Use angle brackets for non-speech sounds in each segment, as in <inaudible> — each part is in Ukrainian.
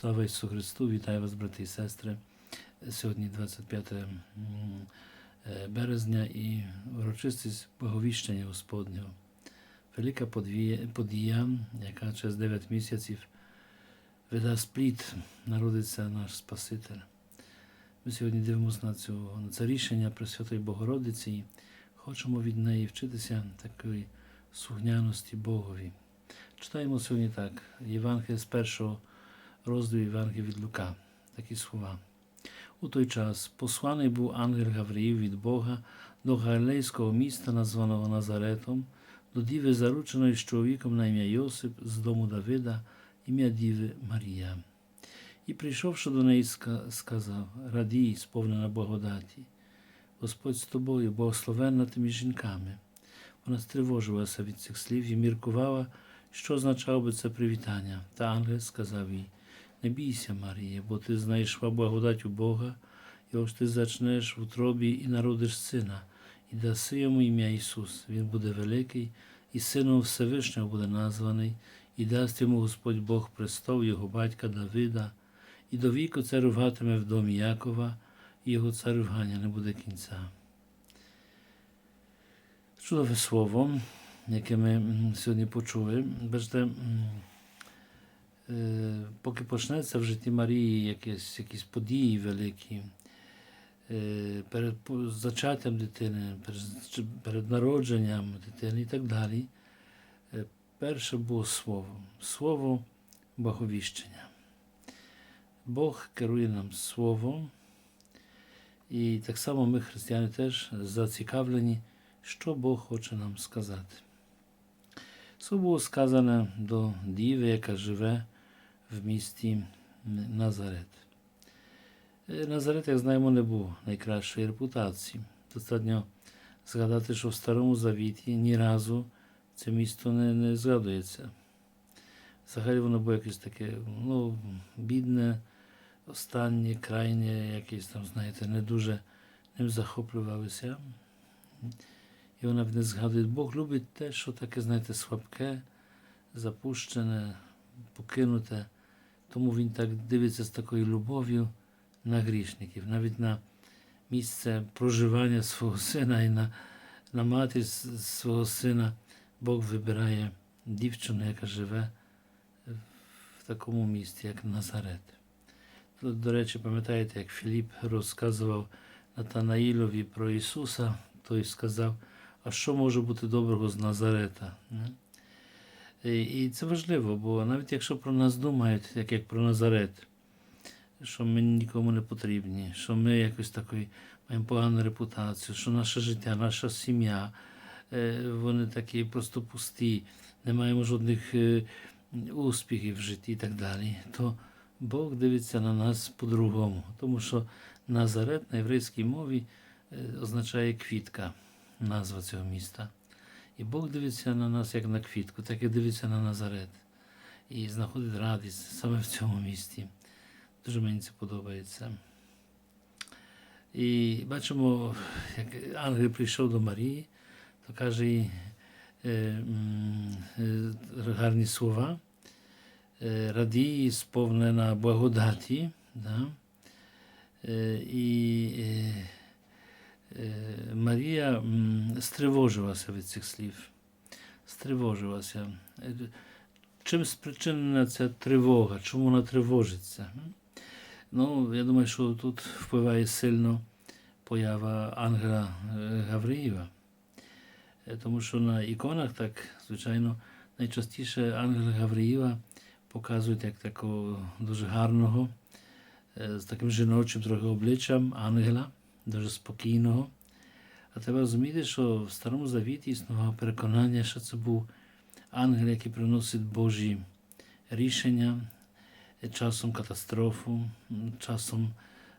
Слава Ісусу Христу! Вітаю вас, брати і сестри. Сьогодні 25 е, березня і урочистість Боговіщення Господнього. Велика подія, яка через 9 місяців видасть плід, народиться наш Спаситель. Ми сьогодні дивимося на, цю, на це рішення Пресвятої Богородиці і хочемо від неї вчитися такої слухняності Богові. Читаємо сьогодні так, Євангелія з першого розділу Євангелія від Лука, такі слова. У той час посланий був ангел Гавриїв від Бога до галилейського міста, названого Назаретом, до діви зарученої з чоловіком на ім'я Йосип з дому Давида, ім'я діви Марія. І прийшовши до неї, сказав: Радій, сповнена благодаті, Господь з тобою, благословенна ти між жінками. Вона стривожилася від цих слів і міркувала, що означало би це привітання. Та ангел сказав їй: Не бійся, Марія, бо ти знайшла благодать у Бога, і ось ти зачнеш в утробі і народиш сина, і даси йому ім'я Ісус. Він буде великий, і сином Всевишнього буде названий, і дасть йому Господь Бог престол його батька Давида, і до віку царюватиме в домі Якова, і його царювання не буде кінця. Чудове слово, яке ми сьогодні почули. Бачите, поки почнеться в житті Марії якісь, якісь події великі, е, перед зачаттям дитини, перед, перед народженням дитини і так далі, е, перше було слово, слово Боговіщення. Бог керує нам словом, і так само ми, християни, теж зацікавлені, що Бог хоче нам сказати. Це було сказане до діви, яка живе в місті Назарет. Е, Назарет, як знаємо, не був найкращої репутації. Достатньо згадати, що в Старому Завіті ні разу це місто не, не згадується. Взагалі воно було якесь таке, ну, бідне, останнє, крайнє, якесь там, знаєте, не дуже ним захоплювалися. І вона не згадує. Бог любить те, що таке, знаєте, слабке, запущене, покинуте. Тому він так дивиться з такою любов'ю на грішників, навіть на місце проживання свого сина і на, на матір свого сина. Бог вибирає дівчину, яка живе в такому місті, як Назарет. Тут, до речі, пам'ятаєте, як Філіп розказував Натанаїлові про Ісуса, той сказав, а що може бути доброго з Назарета? І це важливо, бо навіть якщо про нас думають, як, як про Назарет, що ми нікому не потрібні, що ми якось такої маємо погану репутацію, що наше життя, наша сім'я, е, вони такі просто пусті, не маємо жодних е, успіхів в житті і так далі, то Бог дивиться на нас по-другому, тому що Назарет на єврейській мові е, означає квітка, назва цього міста. І Бог дивиться на нас як на квітку, так і дивиться на Назарет. І знаходить радість саме в цьому місті. Дуже мені це подобається. І бачимо, як ангел прийшов до Марії, то каже їй е, е, гарні слова. Е, радій, сповнена благодаті. Да? І Марія стривожилася від цих слів. Стривожилася. Е, Чим спричинена ця тривога? Чому вона тривожиться? Ну, я думаю, що тут впливає сильно поява ангела е, Гавриїва. Е, Тому що на іконах, так, звичайно, найчастіше ангела Гавриїва показують як такого дуже гарного, е, з таким жіночим трохи обличчям ангела, дуже спокійного. А треба розуміти, що в Старому Завіті існувало переконання, що це був ангел, який приносить Божі рішення, часом катастрофу, часом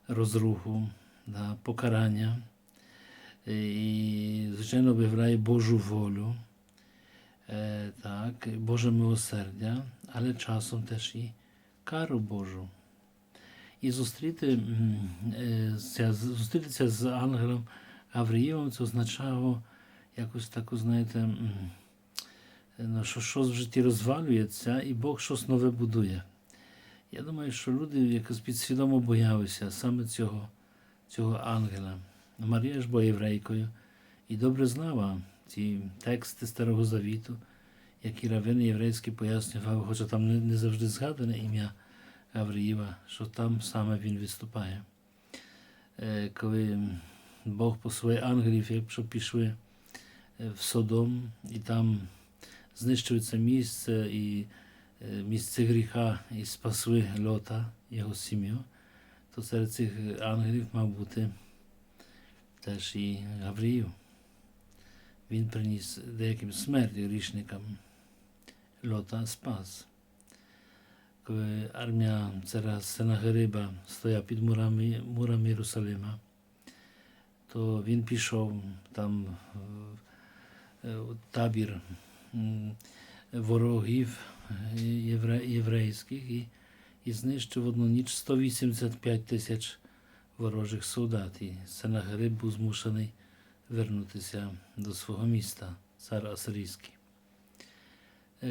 розруху, да, покарання. І, звичайно, виявляє Божу волю, е, так, Боже милосердя, але часом теж і кару Божу. І зустріти, е, зустрітися з ангелом Гавриївом, це означало якось таку, знаєте, ну, що щось в житті розвалюється, і Бог щось нове будує. Я думаю, що люди якось підсвідомо боялися саме цього, цього ангела. Марія ж була єврейкою і добре знала ці тексти Старого Завіту, які равини єврейські пояснював, хоча там не завжди згадане ім'я Гавриїва, що там саме він виступає. Е, Коли Бог посилає ангелів, якщо пішли е, в Содом, і там це місце і е, місце гріха, і спасли Лота, його сім'ю, то серед цих ангелів мав бути теж і Гавриїв. Він приніс деяким смерть грішникам. Лота спас. Коли армія цара Сенахериба стояла під мурами, мурами Єрусалима, то він пішов там е, е, табір ворогів е, євре, єврейських і, і знищив в одну ніч 185 тисяч ворожих солдат. І Сенахериб був змушений вернутися до свого міста, цар Асирійський.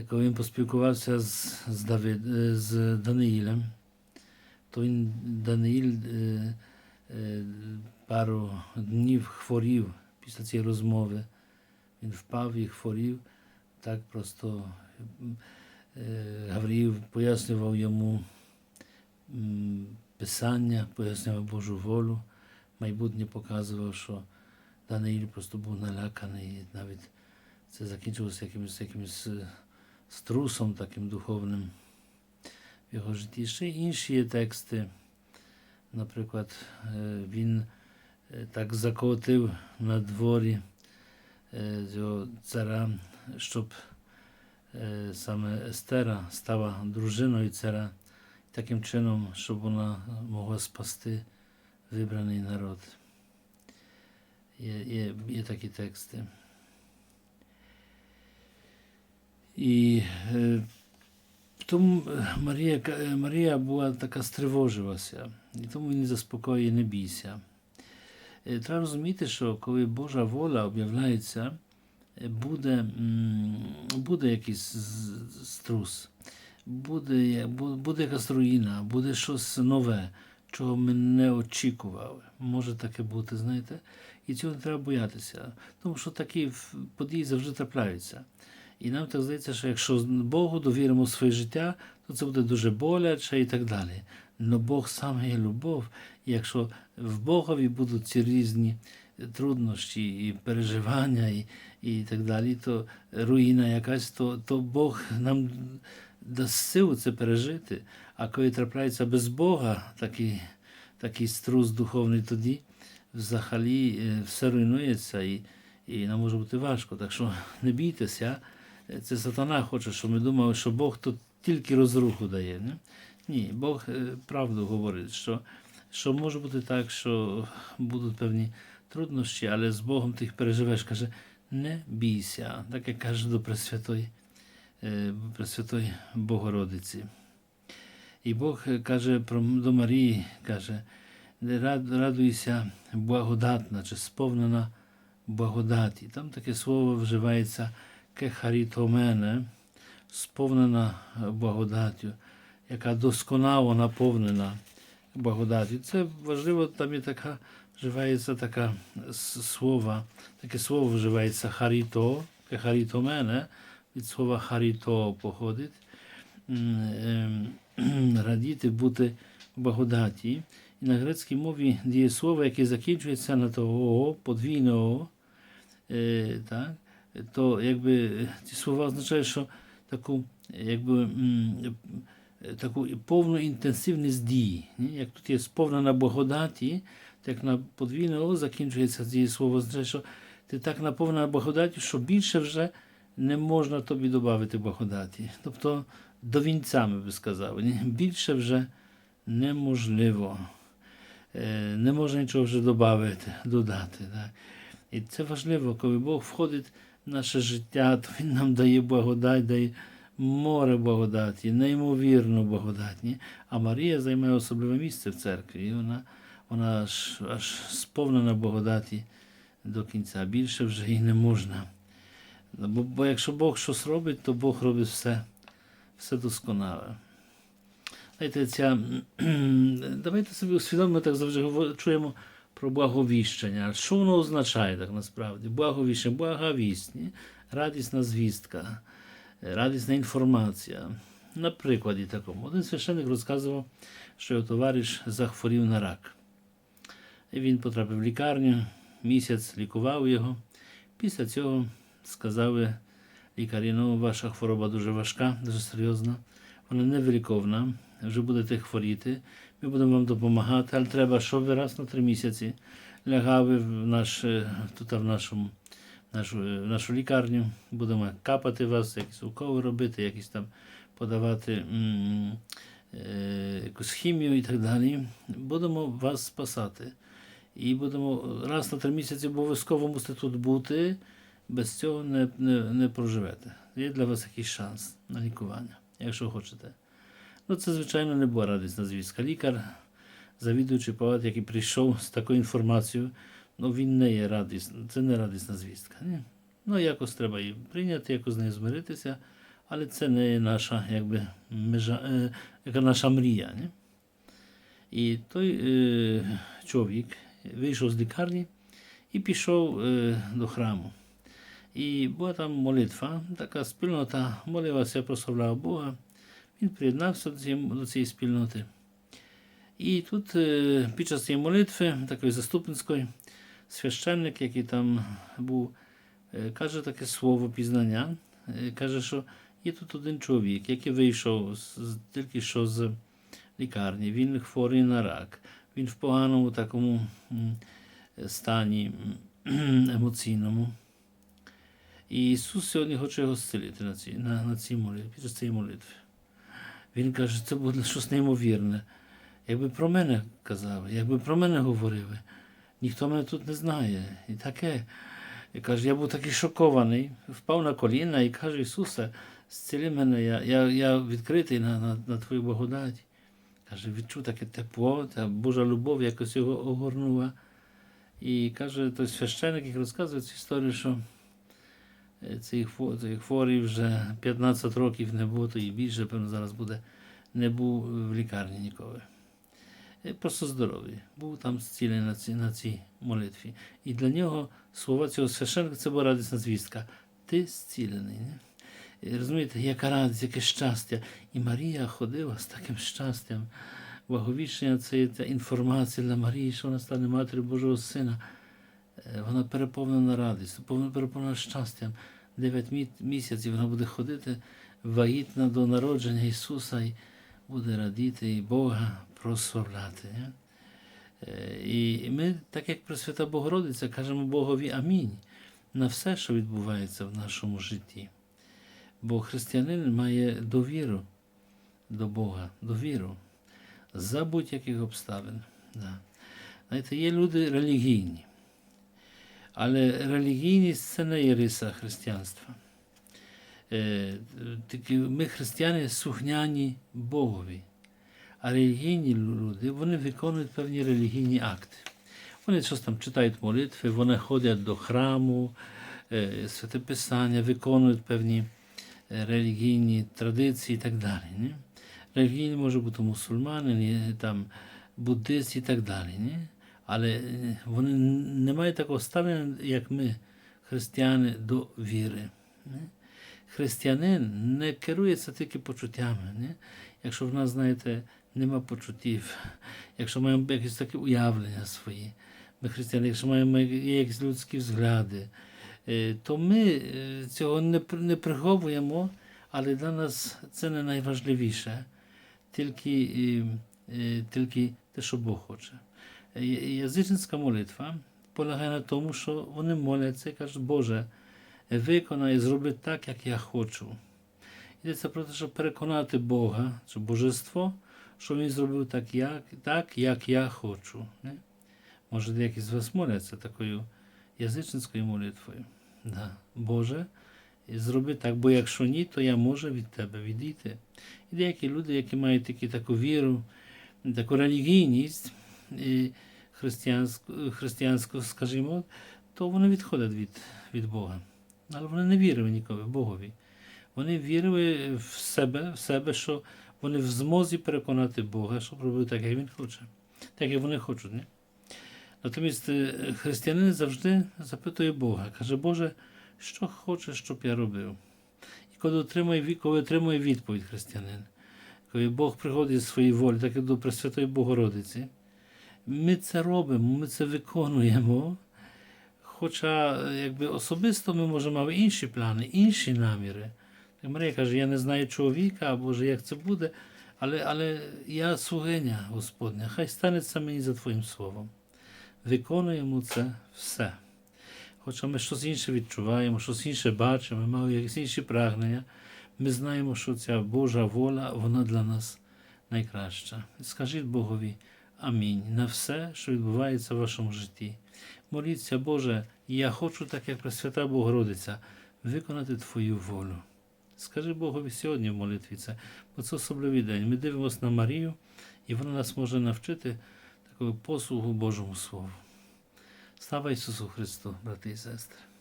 Коли він поспілкувався з, з, Давид, з Даниїлем, то він Даниїл е, е, пару днів хворів після цієї розмови. Він впав і хворів. Так просто е, Гавріїв пояснював йому Писання, пояснював Божу волю. Майбутнє показував, що Даниїл просто був наляканий. Навіть це закінчилося якимось, якимось е, струсом таким духовним в його житті. Ще інші є тексти. Наприклад, е, він е, так закотив на дворі е, цього цара, щоб е, саме Естера стала дружиною цара, таким чином, щоб вона могла спасти вибраний народ. Є, є, є такі тексти. І е, тому Марія, Марія була така стривожилася, і тому він заспокоює, не бійся. Е, Треба розуміти, що коли Божа воля об'являється, е, буде, буде якийсь струс, буде, буде якась руїна, буде щось нове, чого ми не очікували. Може таке бути, знаєте? І цього не треба боятися, тому що такі події завжди трапляються. І нам так здається, що якщо Богу довіримо своє життя, то це буде дуже боляче і так далі. Но Бог саме є любов, і якщо в Богові будуть ці різні труднощі і переживання, і, і так далі, то руїна якась, то, то Бог нам дасть силу це пережити. А коли трапляється без Бога такий, такий струс духовний, тоді взагалі е, все руйнується і, і нам може бути важко. Так що не бійтеся. Це сатана хоче, щоб ми думали, що Бог тут тільки розруху дає. Не? Ні, Бог е, правду говорить, що, що може бути так, що будуть певні труднощі, але з Богом ти їх переживеш. Каже, не бійся, так як каже до Пресвятої, е, Пресвятої Богородиці. І Бог е, каже про, до Марії, каже, радуйся, благодатна чи сповнена благодаті. Там таке слово вживається кехарітомене, сповнена благодаттю, яка досконало наповнена благодаттю. Це важливо, там є така, вживається така слова, таке слово вживається харіто, кехарітомене, від слова харіто походить. Ем, <clears throat> Радіти бути в благодаті. І на грецькій мові дієслово, яке закінчується на того подвійного, е, так, то якби ці слова означають, що таку, якби, таку повну інтенсивність дії. Як тут є сповнена благодаті, так на подвійне О закінчується ці слово, означає, що ти так наповнена благодаті, що більше вже не можна тобі додати благодаті. Тобто до вінця, ми би сказали. Ні? Більше вже неможливо. Не можна нічого вже додати, додати. Так? І це важливо, коли Бог входить наше життя, <laughs> то Він нам дає благодать, дає море благодаті, неймовірну благодать. Ні? А Марія займає особливе місце в церкві. І вона, вона аж, аж сповнена благодаті до кінця. Більше вже і не можна. Бо, бо якщо Бог щось робить, то Бог робить все, все досконале. Знаєте, ця, <clears throat> давайте собі усвідомимо, так завжди чуємо про благовіщення. Що воно означає так насправді? Благовіщення, благовість, ні? радісна звістка, е, радісна інформація. На прикладі такому. Один священник розказував, що його товариш захворів на рак. Він потрапив в лікарню, місяць лікував його. Після цього сказали лікарі, ну, ваша хвороба дуже важка, дуже серйозна, вона невиліковна, вже будете хворіти, ми будемо вам допомагати, але треба, щоб ви раз на три місяці лягали в наш, е, тут в нашому, нашу, е, нашу лікарню, будемо капати вас, якісь уколи робити, якісь там подавати е, якусь хімію і так далі. Будемо вас спасати. І будемо раз на три місяці обов'язково мусите тут бути, без цього не, не, не проживете. Є для вас якийсь шанс на лікування, якщо хочете. Ну, це, звичайно, не була радісна звістка. Лікар, завідуючий палат, який прийшов з такою інформацією, ну він не є радісний, це не радісна звістка. Ні? Ну, якось треба її прийняти, якось з нею змиритися, але це не є наша, якби, межа, е, яка наша мрія. Ні? І той е, чоловік вийшов з лікарні і пішов е, до храму. І була там молитва, така спільнота, молився, прославляв Бога. Він приєднався до цієї, спільноти. І тут е, під час цієї молитви, такої заступницької, священник, який там був, е, каже таке слово пізнання. Е, каже, що є тут один чоловік, який вийшов тільки що з лікарні, він хворий на рак, він в поганому такому стані <clears throat> емоційному. І Ісус сьогодні хоче його зцілити на цій, на, на цій молитві, під час цієї молитви. Він каже, це буде щось неймовірне. Якби про мене казали, якби про мене говорили, ніхто мене тут не знає. І таке. І каже, я був такий шокований, впав на коліна і каже, Ісусе, зціли мене, я, я, я відкритий на, на, на Твою благодать. Каже, відчув таке тепло, та Божа любов якось його огорнула. І каже, той священник, який розказує цю історію, що е, цей хво- цей вже 15 років не було, то і більше, певно, зараз буде, не був в лікарні ніколи. Е, Просто здоровий. Був там зцілений на цій, на цій молитві. І для нього слова цього священника це була радісна звістка. Ти зцілений. Не? Розумієте, яка радість, яке щастя. І Марія ходила з таким щастям. Благовіщення це ця інформація для Марії, що вона стане матір'ю Божого Сина. Е, Вона переповнена радістю, переповнена щастям. Дев'ять місяців вона буде ходити вагітна до народження Ісуса і буде радіти і Бога прославляти. Е, І ми, так як Пресвята Богородиця, кажемо Богові Амінь на все, що відбувається в нашому житті. Бо християнин має довіру до Бога, довіру за будь-яких обставин. Да. Знаєте, є люди релігійні, але релігійність це не є риса християнства. Е, ми, християни, слухняні Богові. А релігійні люди вони виконують певні релігійні акти. Вони щось там читають молитви, вони ходять до храму, е, святе Писання, виконують певні е, релігійні традиції і так далі. Ні? Релігійні може бути мусульмани, там, буддисти і так далі. Ні? Але е, вони не мають такого ставлення, як ми, християни, до віри. Християнин не керується тільки почуттями. Ні? Якщо в нас, знаєте, нема почуттів, <laughs> якщо маємо якісь такі уявлення свої, ми християни, якщо маємо якісь людські взгляди, е, то ми е, цього не, не приховуємо, але для нас це не найважливіше, тільки, тільки те, що Бог хоче. Е, Язичницька молитва полягає на тому, що вони моляться і кажуть, Боже, виконай, зроби так, як я хочу. Йдеться про те, щоб переконати Бога, що божество, що Він зробив так, як, так, як я хочу. Не? Може, деякі з вас моляться такою язичницькою молитвою. Да. Боже, зроби так, бо якщо ні, то я можу від тебе відійти. І деякі люди, які мають такі, таку віру, таку релігійність християнську, скажімо, то вони відходять від, від Бога. Але вони не вірили ніколи Богові. Вони вірили в себе, в себе, що вони в змозі переконати Бога, щоб робив так, як Він хоче, так, як вони хочуть. Ні? Натомість е, християнин завжди запитує Бога, каже, Боже, що хочеш, щоб я робив? І коли отримує, коли отримує відповідь християнин, коли Бог приходить зі своєї волі, так як до Пресвятої Богородиці, ми це робимо, ми це виконуємо. Хоча якби особисто ми можемо мати інші плани, інші наміри. Марія каже, я не знаю чоловіка, а Боже, як це буде, але, але я слугиня Господня, хай станеться мені за Твоїм словом. Виконуємо це все. Хоча ми щось інше відчуваємо, щось інше бачимо, ми маємо якісь інші прагнення, ми знаємо, що ця Божа воля, вона для нас найкраща. Скажіть Богові амінь на все, що відбувається в вашому житті. Моліться, Боже, я хочу, так як Пресвята Богородиця, виконати Твою волю. Скажи Богові сьогодні в молитві це, бо це особливий день. Ми дивимося на Марію, і вона нас може навчити такого послугу Божому Слову. Слава Ісусу Христу, брати і сестри!